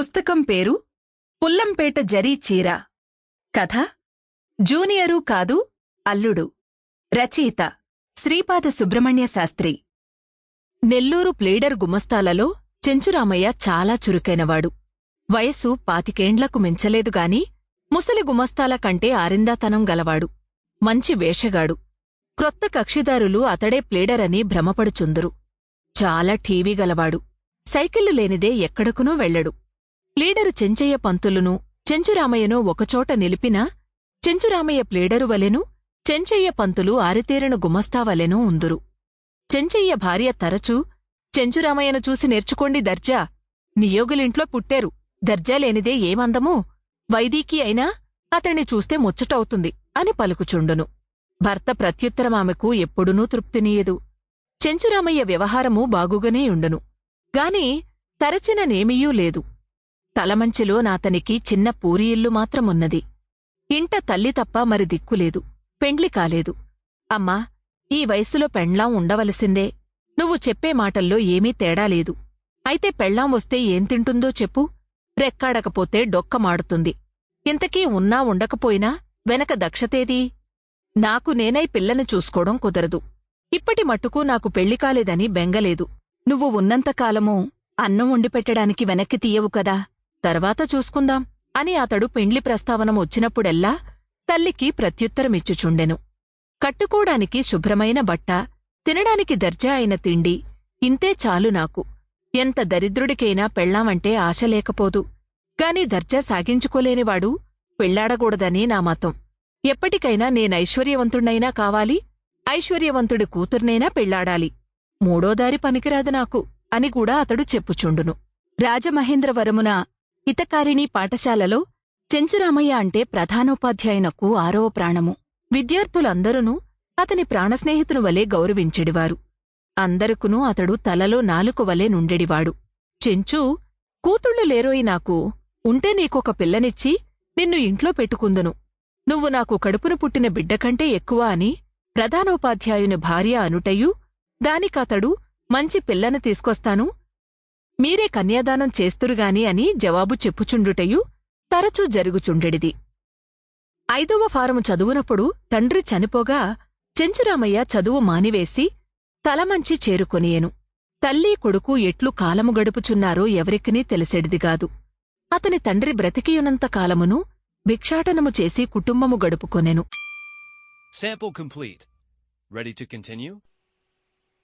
పుస్తకం పేరు పుల్లంపేట జరీ చీర. కథ జూనియరు కాదు అల్లుడు. రచయిత శ్రీపాద సుబ్రహ్మణ్య శాస్త్రి. నెల్లూరు ప్లేడర్ గుమస్తాలలో చెంచురామయ్య చాలా చురుకైనవాడు. వయస్సు పాతికేండ్లకు మించలేదుగాని ముసలి గుమస్తాల కంటే ఆరిందాతనం గలవాడు. మంచి వేషగాడు. క్రొత్త కక్షిదారులు అతడే ప్లేడరని భ్రమపడుచుందురు. చాలా ఠీవీ గలవాడు. సైకిళ్ళు లేనిదే ఎక్కడకునూ వెళ్ళడు. ప్లీడరు చెంచయ్య పంతులును చెంచురామయ్యను ఒకచోట నిలిపినా చెంచురామయ్య ప్లీడరు వలెను చెంచయ్య పంతులు ఆరితేరను గుమస్తా వలెనూ ఉందురు. చెంచయ్య భార్య తరచూ చెంచురామయ్యను చూసి నేర్చుకోండి దర్జా నియోగులింట్లో పుట్టారు దర్జా లేనిదే ఏమందమో వైదీకి అయినా అతణ్ణి చూస్తే ముచ్చటవుతుంది అని పలుకుచుండును. భర్త ప్రత్యుత్తరం ఆమెకు ఎప్పుడునూ తృప్తినీయదు చెంచురామయ్య వ్యవహారము బాగుగానే ఉండును. గాని తరచిన నేమీయూ లేదు. తలమంచిలో నాతనికి చిన్న పూరి ఇల్లు మాత్రమున్నది. ఇంట తల్లి తప్ప మరి దిక్కులేదు పెండ్లి కాలేదు. అమ్మా ఈ వయసులో పెండ్లాం ఉండవలసిందే. నువ్వు చెప్పే మాటల్లో ఏమీ తేడా లేదు. అయితే పెళ్ళాం వస్తే ఏం తింటుందో చెప్పు. రెక్కాడకపోతే డొక్క మాడుతుంది ఇంతకీ ఉన్నా ఉండకపోయినా వెనక దక్షతేదీ? నాకు నేనై పిల్లని చూసుకోవడం కుదరదు. ఇప్పటి మట్టుకు నాకు పెళ్ళి కాలేదని బెంగలేదు. నువ్వు ఉన్నంతకాలమూ అన్నం వండిపెట్టడానికి వెనక్కి తీయవు కదా. తర్వాత చూసుకుందాం అని అతడు పెండ్లి ప్రస్తావనం వచ్చినప్పుడెల్లా తల్లికి ప్రత్యుత్తరమిచ్చుచుండెను. కట్టుకోడానికి శుభ్రమైన బట్ట తినడానికి దర్జా అయిన తిండి ఇంతే చాలు నాకు. ఎంత దరిద్రుడికైనా పెళ్ళామంటే ఆశ లేకపోదు. గాని దర్జా సాగించుకోలేనివాడు పెళ్ళాడకూడదని నా మతం. ఎప్పటికైనా నేనైశ్వర్యవంతుణ్ణైనా కావాలి ఐశ్వర్యవంతుడి కూతుర్నైనా పెళ్ళాడాలి మూడోదారి పనికిరాదు నాకు అని కూడా అతడు చెప్పుచుండును. రాజమహేంద్రవరమున హితకారిణి పాఠశాలలో చెంచురామయ్య అంటే ప్రధానోపాధ్యాయునకు ఆరవ ప్రాణము. విద్యార్థులందరూ అతని ప్రాణస్నేహితుని వలె గౌరవించెడివారు. అందరుకునూ అతడు తలలో నాలుక వలె నుండెడివాడు. చెంచు కూతుళ్ళు లేరోయి నాకు ఉంటే నీకొక పిల్లనిచ్చి నిన్ను ఇంట్లో పెట్టుకుందును. నువ్వు నాకు కడుపున పుట్టిన బిడ్డకంటే ఎక్కువ అని ప్రధానోపాధ్యాయుని భార్య అనుటయు దానికతడు మంచి పిల్లను తీసుకొస్తాను మీరే కన్యాదానం చేస్తురుగాని అని జవాబు చెప్పుచుండుటయు తరచూ జరుగుచుండెడిది. ఐదవ ఫారము చదువునప్పుడు తండ్రి చనిపోగా చెంచురామయ్య చదువు మానివేసి తలమంచి చేరుకొనియెను. తల్లి కొడుకు ఎట్లు కాలము గడుపుచున్నారో ఎవరికినీ తెలిసెడిదిగాదు అతని తండ్రి బ్రతికియునంత కాలమును భిక్షాటనము చేసి కుటుంబము గడుపుకొనెను.